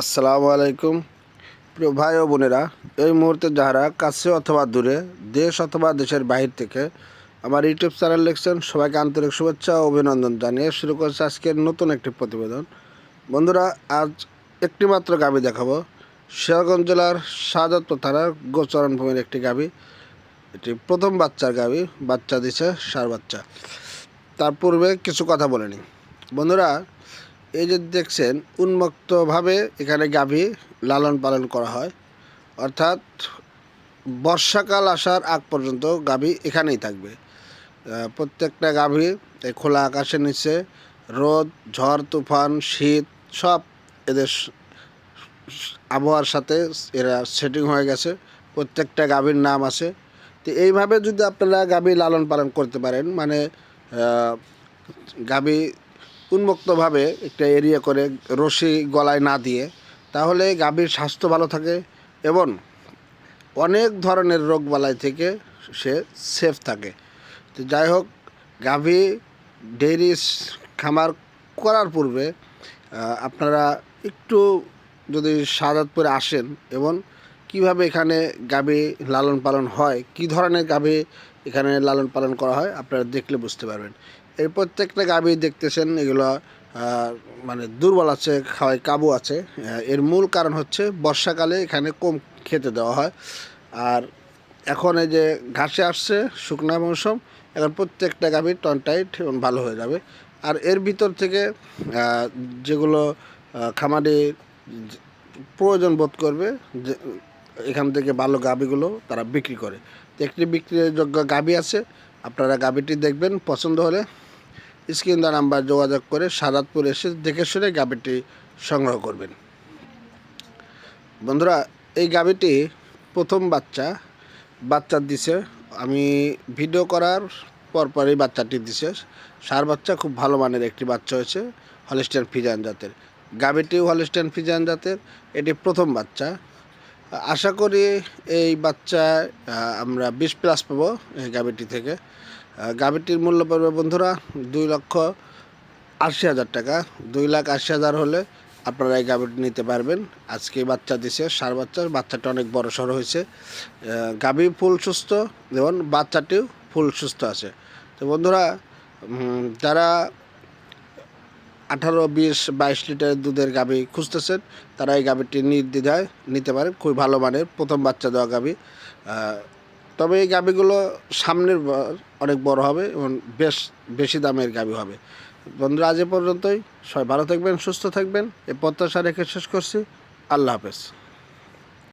আসসালামু আলাইকুম। প্রিয় ভাই ও বোনেরা, এই মুহূর্তে যারা কাছে অথবা দূরে, দেশ অথবা দেশের বাহির থেকে আমার ইউটিউব চ্যানেল দেখছেন, সবাইকে আন্তরিক শুভেচ্ছা ও অভিনন্দন জানিয়ে শুরু করছে আজকের নতুন একটি প্রতিবেদন। বন্ধুরা, আজ একটি মাত্র গাবি দেখাবো। সিরাজগঞ্জ জেলার শাহজাদপুর থানার গোচরণ ভূমির একটি গাবি। এটি প্রথম বাচ্চার গাবি, বাচ্চা দিছে সার বাচ্চা। তার পূর্বে কিছু কথা বলেনি বন্ধুরা এই যে দেখছেন, উন্মুক্তভাবে এখানে গাভী লালন পালন করা হয়। অর্থাৎ বর্ষাকাল আসার আগ পর্যন্ত গাভী এখানেই থাকবে। প্রত্যেকটা গাভী এই খোলা আকাশের নিচে, রোদ, ঝড়, তুফান, শীত সব এদের আবহাওয়ার সাথে এরা সেটিং হয়ে গেছে। প্রত্যেকটা গাভীর নাম আছে। তো এইভাবে যদি আপনারা গাভী লালন পালন করতে পারেন মানে গাভী উন্মুক্তভাবে একটা এরিয়া করে রশি গলায় না দিয়ে, তাহলে গাভীর স্বাস্থ্য ভালো থাকে এবং অনেক ধরনের রোগবালাই থেকে সে সেফ থাকে। তো যাই হোক, গাভী ডেইরি খামার করার পূর্বে আপনারা একটু যদি সাজাদপুরে আসেন এবং কীভাবে এখানে গাভী লালন পালন হয়, কি ধরনের গাভী এখানে লালন পালন করা হয়, আপনারা দেখলে বুঝতে পারবেন। এই প্রত্যেকটা গাভী দেখতেছেন, এগুলো মানে দুর্বল আছে, খাওয়ায় কাবু আছে। এর মূল কারণ হচ্ছে বর্ষাকালে এখানে কম খেতে দেওয়া হয়। আর এখন এই যে ঘাসে আসছে, শুকনা মৌসুম, এখন প্রত্যেকটা গাভীর টনটাইট ভালো হয়ে যাবে। আর এর ভিতর থেকে যেগুলো খামারে প্রয়োজন বোধ করবে, যে এখান থেকে ভালো গাভীগুলো তারা বিক্রি করে। একটি বিক্রিযোগ্য গাভী আছে, আপনারা গাভীটি দেখবেন, পছন্দ হলে স্ক্রিন দা নাম্বার যোগাযোগ করে সাদাতপুর এসে দেখে শুনে গাভীটি সংগ্রহ করবেন। বন্ধুরা, এই গাভীটি প্রথম বাচ্চা বাচ্চা দিছে। আমি ভিডিও করার পরপরই বাচ্চাটি দিছে। সার বাচ্চা খুব ভালো মানের একটি বাচ্চা হয়েছে হলিস্টিয়ান ফিজান জাতের। গাভীটিও হলিস্টিয়ান ফিজান জাতের, এটি প্রথম বাচ্চা। আশা করি এই বাচ্চা আমরা বিশ প্লাস পাবো এই গাভীটি থেকে। গাভীটির মূল্য পড়বে বন্ধুরা দুই লক্ষ আশি হাজার টাকা। দুই লাখ আশি হাজার হলে আপনারা এই গাভীটি নিতে পারবেন। আজকে বাচ্চা দিছে, সার বাচ্চা, বাচ্চাটা অনেক বড় সড়ো হয়েছে। গাভী ফুল সুস্থ এবং বাচ্চাটিও ফুল সুস্থ আছে। তো বন্ধুরা যারা আঠারো, বিশ, বাইশ লিটার দুধের গাভী খুঁজতেছেন, তারা এই গাভীটি নির্দ্বিধায় নিতে পারেন। খুবই ভালো মানের প্রথম বাচ্চা দেওয়া গাভী। তবে এই গাবিগুলো সামনের অনেক বড় হবে এবং বেশ, বেশি দামের গাবি হবে। বন্ধুরা, আজ এ পর্যন্তই। সবাই ভালো থাকবেন, সুস্থ থাকবেন। এ প্রত্যাশা রেখে শেষ করছি। আল্লাহ হাফেজ।